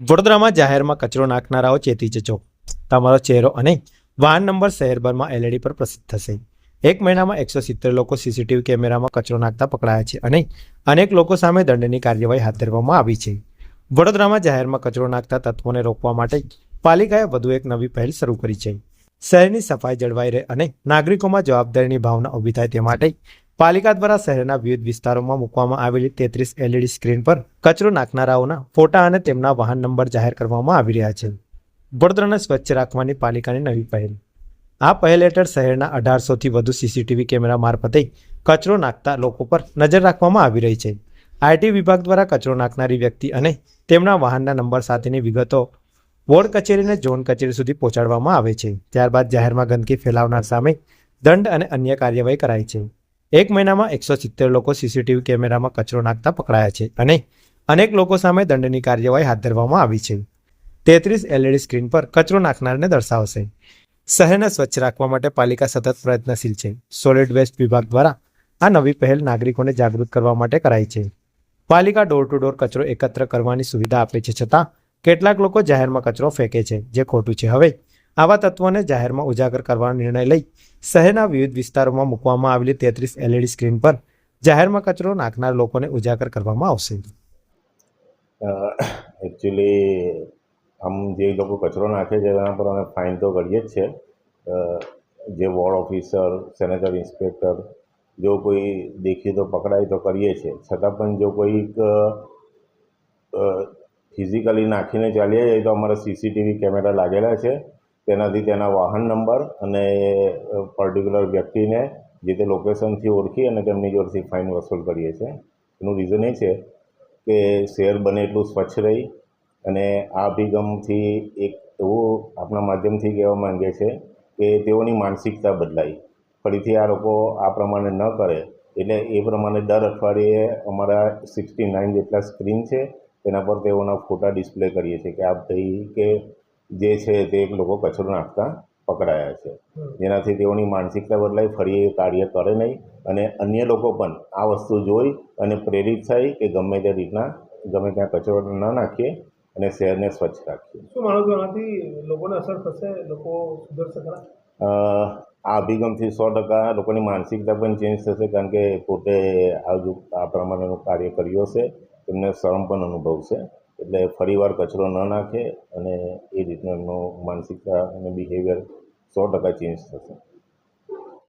વડોદરામાં જાહેરમાં કચરો નાખનારાઓ ચેતી જજો. તમારો ચહેરો અને વાહન નંબર શહેરભરમાં એલઈડી પર પ્રસિદ્ધ થશે. એક મહિનામાં એકસો સિત્તેર લોકો સીસીટીવી કેમેરામાં કચરો નાખતા પકડાયા છે અને અનેક લોકો સામે દંડની કાર્યવાહી હાથ ધરવામાં આવી છે. વડોદરામાં જાહેરમાં કચરો નાખતા તત્વોને રોકવા માટે પાલિકાએ વધુ એક નવી પહેલ શરૂ કરી છે. શહેરની સફાઈ જળવાઈ રહે અને નાગરિકોમાં જવાબદારીની ભાવના ઊભી થાય તે માટે પાલિકા દ્વારા શહેરના વિવિધ વિસ્તારોમાં મૂકવામાં આવેલી તેત્રીસ એલઈડી સ્ક્રીન પર કચરો નાખનારાઓના ફોટા અને તેમના વાહન નંબર જાહેર કરવામાં આવી રહ્યા છે. વડોદરાને સ્વચ્છ રાખવાની પાલિકાની નવી પહેલ. આ પહેલ હેઠળ શહેરના અઢારસોથી વધુ સીસીટીવી કેમેરા મારફતે કચરો નાખતા લોકો પર નજર રાખવામાં આવી રહી છે. આઈટી વિભાગ દ્વારા કચરો નાખનારી વ્યક્તિ અને તેમના વાહનના નંબર સાથેની વિગતો વોર્ડ કચેરીને ઝોન કચેરી સુધી પહોંચાડવામાં આવે છે. ત્યારબાદ જાહેરમાં ગંદકી ફેલાવનાર સામે દંડ અને અન્ય કાર્યવાહી કરાય છે. એક મહિનામાં એકસો સિત્તેર લોકો સીસીટીવી કેમેરામાં કચરો નાખતા પકડાયા છે અને અનેક લોકો સામે દંડની કાર્યવાહી હાથ ધરવામાં આવી છે. તેત્રીસ એલઈડી સ્ક્રીન પર કચરો નાખનારને દર્શાવશે. શહેરને સ્વચ્છ રાખવા માટે પાલિકા સતત પ્રયત્નશીલ છે. સોલિડ વેસ્ટ વિભાગ દ્વારા આ નવી પહેલ નાગરિકોને જાગૃત કરવા માટે કરાઈ છે. પાલિકા ડોર ટુ ડોર કચરો એકત્ર કરવાની સુવિધા આપે છે છતાં કેટલાક લોકો જાહેરમાં કચરો ફેંકે છે, જે ખોટું છે. હવે આવા તત્વોને જાહેરમાં ઉજાગર કરવાનો નિર્ણય લઈ શહેરના વિવિધ વિસ્તારોમાં મૂકવામાં આવેલી તેત્રીસ એલઈડી સ્ક્રીન પર જાહેરમાં કચરો નાખનાર લોકોને ઉજાગર કરવામાં આવશે. એકચ્યુઅલી આમ જે લોકો કચરો નાખે છે એના પર અમે ફાઇન તો કરીએ જ છે જે વોર્ડ ઓફિસર સેનેટરી ઇન્સ્પેક્ટર જો કોઈ દેખીએ તો પકડાય તો કરીએ છીએ. છતાં પણ જો કોઈક ફિઝિકલી નાખીને ચાલીએ જાય તો અમારા સીસીટીવી કેમેરા લાગેલા છે. તેનાથી તેના વાહન નંબર અને પર્ટિક્યુલર વ્યક્તિને જે તે લોકેશનથી ઓળખી અને તેમની જોડેથી ફાઇન વસૂલ કરીએ છીએ. એનું રીઝન એ છે કે શહેર બને એટલું સ્વચ્છ રહી અને આ અભિગમથી એક એવું આપણા માધ્યમથી કહેવા માંગે છે કે તેઓની માનસિકતા બદલાઈ ફરીથી આ લોકો આ પ્રમાણે ન કરે. એટલે એ પ્રમાણે દર અઠવાડિયે અમારા સિક્સટી નાઇન જેટલા સ્ક્રીન છે, તેના પર તેઓના ફોટા ડિસ્પ્લે કરીએ છીએ કે આ ભાઈ કે જે છે તે લોકો કચરો નાખતા પકડાયા છે. જેનાથી તેઓની માનસિકતા બદલાઈ ફરી એ કાર્ય કરે નહીં અને અન્ય લોકો પણ આ વસ્તુ જોઈ અને પ્રેરિત થાય કે ગમે તે રીતના ગમે ત્યાં કચરો ન નાખીએ અને શહેરને સ્વચ્છ રાખીએ. શું માનો છો આનાથી લોકોને અસર થશે? લોકો સુધરશે ખરા? આ અભિગમથી સો ટકા લોકોની માનસિકતા પણ ચેન્જ થશે કારણ કે પોતે આ આ પ્રમાણેનું કાર્ય કર્યું હશે તેમને શરમ પણ અનુભવશે. એટલે ફરીવાર કચરો ન નાખે અને એ રીતનું એમનું માનસિકતા અને બિહેવિયર સો ટકા ચેન્જ થશે.